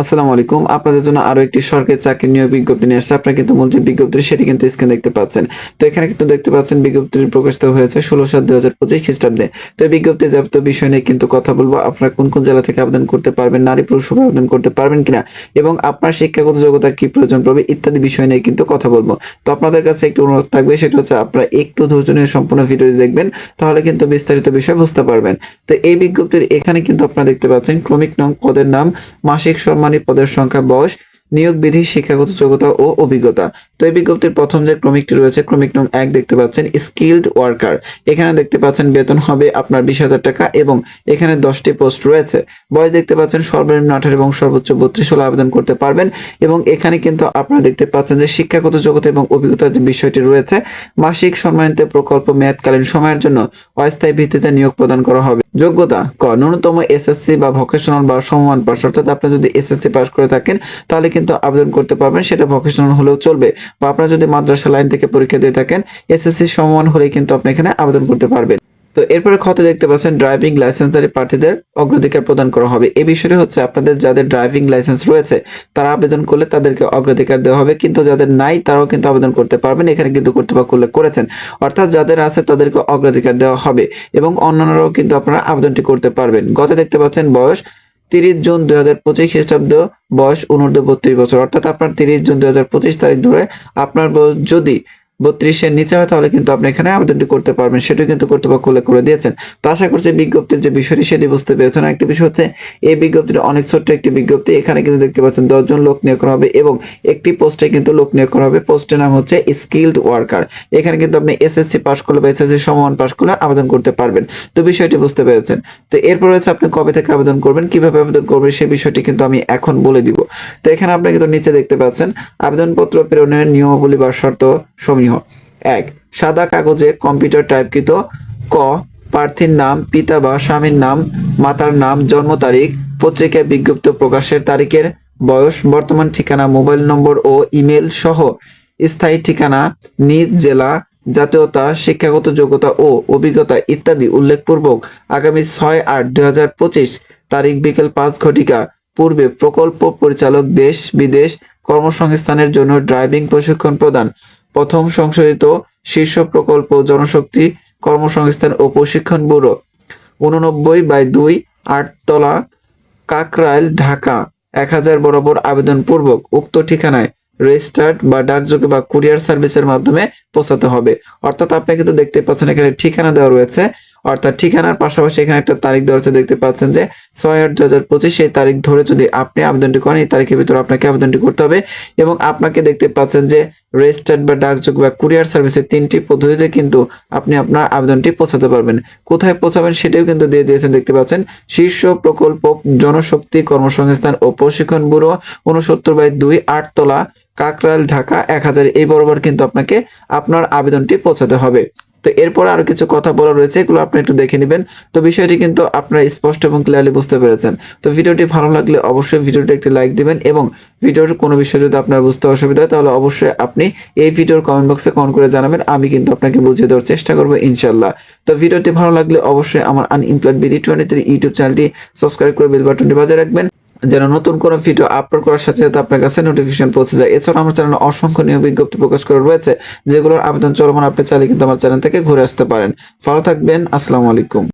আসসালামু আলাইকুম। আপনাদের জন্য আরও একটি সরকারি চাকরি নিয়োগ বিজ্ঞপ্তি নিয়ে আসছে। আপনারা কিন্তু মূল যে বিজ্ঞপ্তি সেটি কিন্তু স্ক্রিন দেখতে পাচ্ছেন। তো এখানে কিন্তু দেখতে পাচ্ছেন বিজ্ঞপ্তি প্রকাশিত হয়েছে ষোলো সাত দুই হাজার পঁচিশ খ্রিস্টাব্দে। তো বিজ্ঞপ্তি যাবতীয় বিষয় নিয়ে কিন্তু কথা বলব। আপনারা কোন কোন জেলা থেকে আবেদন করতে পারবেন, নারী পুরুষ আবেদন করতে পারবেন কিনা, এবং আপনার শিক্ষাগত যোগ্যতা কি প্রয়োজন পড়বে, ইত্যাদি বিষয় নিয়ে কিন্তু কথা বলব। তো আপনাদের কাছে একটু অনুরোধ থাকবে, সেটা হচ্ছে আপনারা একটু ধৈর্য নিয়ে সম্পূর্ণ ভিডিও দেখবেন, তাহলে কিন্তু বিস্তারিত বিষয় বুঝতে পারবেন। তো এই বিজ্ঞপ্তির এখানে কিন্তু আপনারা দেখতে পাচ্ছেন, ক্রমিক নং পদের নাম, মাসিক সম্মানী পদের সংখ্যা বয়স নিয়োগ বিধি শিক্ষাগত যোগ্যতা ও অভিজ্ঞতা। তো এই বিজ্ঞপ্তির প্রথম যে ক্রমিকটি রয়েছে, ক্রমিক নং এক দেখতে পাচ্ছেন স্কিল্ড ওয়ার্কার এখানে দেখতে পাচ্ছেন বেতন হবে আপনার বিশ হাজার টাকা এবং এখানে দশটি পোস্ট রয়েছে। বয়স দেখতে পাচ্ছেন, সর্বনিম্ন আঠারো এবং সর্বোচ্চ বত্রিশ হলে আবেদন করতে পারবেন এবং এখানে কিন্তু আপনারা দেখতে পাচ্ছেন যে শিক্ষাগত যোগ্যতা এবং অভিজ্ঞতার যে বিষয়টি রয়েছে, মাসিক সম্মানিত প্রকল্প মেয়াদকালীন সময়ের জন্য অস্থায়ী ভিত্তিতে নিয়োগ প্রদান করা হবে। যোগ্যতা ক, ন্যূনতম এসএসসি বা ভোকেশনাল বা সমমান পাস অর্থাৎ আপনি যদি এসএসসি পাস করে থাকেন, তাহলে কিন্তু আবেদন করতে পারবেন, সেটা ভোকেশনাল হলেও চলবে। বা আপনারা যদি মাদ্রাসা লাইন থেকে পরীক্ষা দিয়ে থাকেন, এসএসসি সমান হলেই কিন্তু আপনি এখানে আবেদন করতে পারবেন। তো এরপরে খতে দেখতে পাচ্ছেন ড্রাইভিং লাইসেন্সধারী প্রার্থীদের অগ্রাধিকার প্রদান করা হবে। এই বিষয়টি হচ্ছে আপনাদের যাদের ড্রাইভিং লাইসেন্স রয়েছে, তারা আবেদন করলে তাদেরকে অগ্রাধিকার দেওয়া হবে, কিন্তু যাদের নাই, তারাও কিন্তু আবেদন করতে পারবেন, এখানে কিন্তু কর্তৃপক্ষ উল্লেখ করেছেন। অর্থাৎ যাদের আছে, তাদেরকে অগ্রাধিকার দেওয়া হবে এবং অন্যান্যরাও কিন্তু আপনারা আবেদনটি করতে পারবেন। গত দেখতে পাচ্ছেন, বয়স তিরিশ জুন দুই হাজার পঁচিশ খ্রিস্টাব্দ বয়স অনূর্ধ্ব বত্রিশ বছর। অর্থাৎ আপনার তিরিশ জুন দুই হাজার পঁচিশ তারিখ ধরে আপনার যদি বত্রিশের নিচে হয়, তাহলে কিন্তু আপনি এখানে আবেদনটি করতে পারবেন। সেটাও কিন্তু কর্তৃপক্ষ উল্লেখ করে দিয়েছেন। তো আশা করছি বিজ্ঞপ্তির যে বিষয়টি সেটি বুঝতে পেরেছেন। একটি বিষয় হচ্ছে, এই বিজ্ঞপ্তির অনেক ছোট্ট একটি বিজ্ঞপ্তি। এখানে কিন্তু দেখতে পাচ্ছেন, দশজন লোক নিয়োগ করা হবে এবং একটি পোস্টে কিন্তু লোক নিয়োগ করা হবে। পোস্টের নাম হচ্ছে স্কিলড ওয়ার্কার। এখানে কিন্তু আপনি এসএসসি পাস করলে বা এসএসসি সমান পাস করলে আবেদন করতে পারবেন। তো বিষয়টি বুঝতে পেরেছেন। তো এরপর হচ্ছে আপনি কবে থেকে আবেদন করবেন, কীভাবে আবেদন করবেন সেই বিষয়টি কিন্তু আমি এখন বলে দিব। তো এখানে আপনি কিন্তু নিচে দেখতে পাচ্ছেন, আবেদনপত্র প্রেরণের নিয়মাবলী বা শর্ত সমূহ এক। সাদা কাগজে কম্পিউটার টাইপকৃত ক, প্রার্থীর নাম, পিতা বা স্বামীর নাম, মাতার নাম, জন্ম তারিখ, পত্রিকায় বিজ্ঞপ্তি প্রকাশের তারিখের বয়স, বর্তমান ঠিকানা, মোবাইল নম্বর ও ইমেল সহ স্থায়ী ঠিকানা, নিজ জেলা, জাতীয়তা, শিক্ষাগত যোগ্যতা ও অভিজ্ঞতা ইত্যাদি উল্লেখপূর্বক আগামী ছয় আট দুই তারিখ বিকেল পাঁচ ঘটিকা। পূর্বে প্রকল্প পরিচালক দেশ বিদেশ কর্মসংস্থানের জন্য ড্রাইভিং প্রশিক্ষণ প্রদান। প্রথম সংশোধিত শীর্ষ প্রকল্প জনশক্তি কর্মসংস্থান ও প্রশিক্ষণ ব্যুরো, উননব্বই বাই দুই আটতলা কাকরাইল, ঢাকা। এক হাজার বরাবর আবেদনপূর্বক উক্ত ঠিকানায় রেজিস্টার্ড বা ডাকযোগে বা কুরিয়ার সার্ভিসের মাধ্যমে পৌঁছাতে হবে। অর্থাৎ আপনি কিন্তু দেখতে পাচ্ছেন এখানে ঠিকানা দেওয়া রয়েছে অর্থাৎ ঠিকানার পাশাপাশি এখানে একটা তারিখ রয়েছে দেখতে পাচ্ছেন যে ছয় আট দু হাজার পঁচিশ, সেই তারিখ ধরে যদি আপনি আবেদনটি করেন, এই তারিখের ভিতরে আপনাকে আবেদনটি করতে হবে এবং আপনাকে দেখতে পাচ্ছেন যে রেজিস্টার্ড বা ডাকযোগ বা কুরিয়ার সার্ভিসের তিনটি পদ্ধতিতে কিন্তু আপনি আপনার আবেদনটি পৌঁছাতে পারবেন। কোথায় পৌঁছাবেন সেটাও কিন্তু দিয়ে দিয়েছেন, দেখতে পাচ্ছেন। শীর্ষ প্রকল্প জনশক্তি কর্মসংস্থান ও প্রশিক্ষণ ব্যুরো উনসত্তর বাই দুই আটতলা কাকরাইল ঢাকা এক হাজার। এই বরাবর কিন্তু আপনাকে আপনার আবেদনটি পৌঁছাতে হবে। তো এরপর আরও কিছু কথা বলা রয়েছে, এগুলো আপনি একটু দেখে নেবেন। তো বিষয়টি কিন্তু আপনারা স্পষ্ট এবং ক্লিয়ারলি বুঝতে পেরেছেন। তো ভিডিওটি ভালো লাগলে অবশ্যই ভিডিওটি একটি লাইক দিবেন এবং ভিডিওর কোনো বিষয় যদি আপনার বুঝতে অসুবিধা হয়, তাহলে অবশ্যই আপনি এই ভিডিওর কমেন্ট বক্সে কমেন্ট করে জানাবেন। আমি কিন্তু আপনাকে বুঝিয়ে দেওয়ার চেষ্টা করব ইনশাল্লাহ তো ভিডিওটি ভালো লাগলে অবশ্যই আমার unemployed BD twenty three YouTube চ্যানেলটি সাবস্ক্রাইব করে বেল বাটনটি বাজিয়ে রাখবেন। যেন নতুন কোনো ভিডিও আপলোড করার সাথে সাথে আপনার কাছে নোটিফিকেশন পৌঁছে যায়। এছাড়া আমার চ্যানেলে অসংখ্য নিয়োগ বিজ্ঞপ্তি প্রকাশ করা রয়েছে, যেগুলোর আবেদন চলমান আপনি চাইলে কিন্তু আমার চ্যানেল থেকে ঘুরে আসতে পারেন। ভালো থাকবেন, আসসালামু আলাইকুম।